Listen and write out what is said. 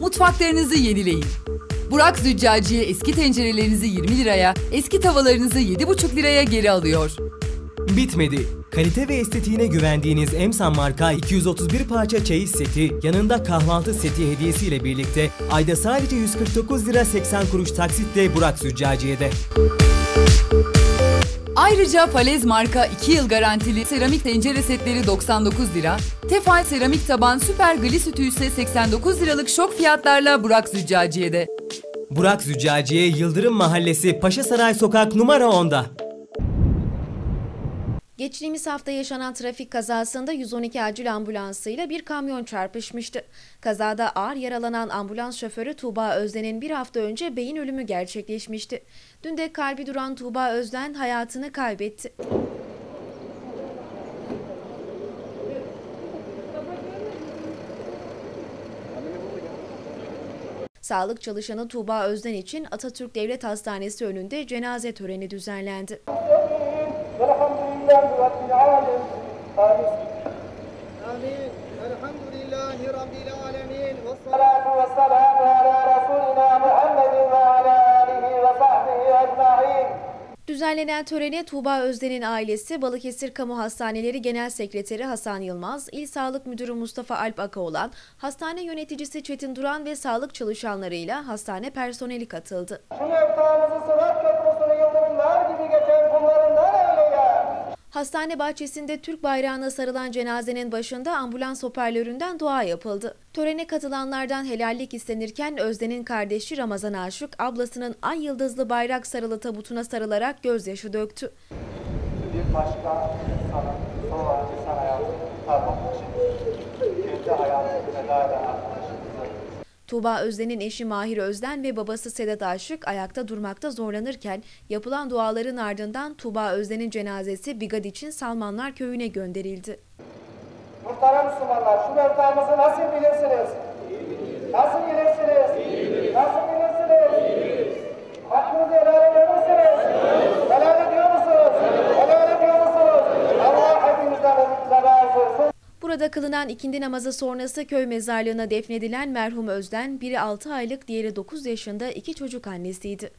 Mutfaklarınızı yenileyin. Burak Züccaciye eski tencerelerinizi 20 liraya, eski tavalarınızı 7,5 liraya geri alıyor. Bitmedi. Kalite ve estetiğine güvendiğiniz Emsan marka 231 parça çeyiz seti, yanında kahvaltı seti hediyesiyle birlikte ayda sadece 149 lira 80 kuruş taksitle Burak Züccaciye'de. Ayrıca Falez marka 2 yıl garantili seramik tencere setleri 99 lira, Tefal seramik taban süper glis ütü ise 89 liralık şok fiyatlarla Burak Züccaciye'de. Burak Züccaciye Yıldırım Mahallesi Paşasaray Sokak numara 10'da. Geçtiğimiz hafta yaşanan trafik kazasında 112 acil ambulansıyla bir kamyon çarpışmıştı. Kazada ağır yaralanan ambulans şoförü Tuğba Özden'in bir hafta önce beyin ölümü gerçekleşmişti. Dün de kalbi duran Tuğba Özden hayatını kaybetti. Sağlık çalışanı Tuğba Özden için Atatürk Devlet Hastanesi önünde cenaze töreni düzenlendi. والحمد لله رب العالمين آمين آمين الحمد لله رب العالمين والصلاة الصلاة والسلام على رسولنا محمد وعلى آله وصحبه أجمعين Düzenlenen törene Tuğba Özden'in ailesi, Balıkesir Kamu Hastaneleri Genel Sekreteri Hasan Yılmaz, İl Sağlık Müdürü Mustafa Alp Akaoğlan, hastane yöneticisi Çetin Duran ve sağlık çalışanlarıyla hastane personeli katıldı. Şu meftağımızı Sırat Hastane bahçesinde Türk bayrağına sarılan cenazenin başında ambulans hoparlöründen dua yapıldı. Törene katılanlardan helallik istenirken Özden'in kardeşi Ramazan Aşık, ablasının ay yıldızlı bayrak sarılı tabutuna sarılarak gözyaşı döktü. Bir başka sonra insan hayatını için kendi hayatını feda eden Tuğba Özden'in eşi Mahir Özden ve babası Sedat Aşık ayakta durmakta zorlanırken yapılan duaların ardından Tuğba Özden'in cenazesi Bigadiç'in Salmanlar köyüne gönderildi. Muhterem Müslümanlar, şu meftağımızı nasıl bilirsiniz? Burada kılınan ikindi namazı sonrası köy mezarlığına defnedilen merhum Özden, biri 6 aylık, diğeri 9 yaşında iki çocuk annesiydi.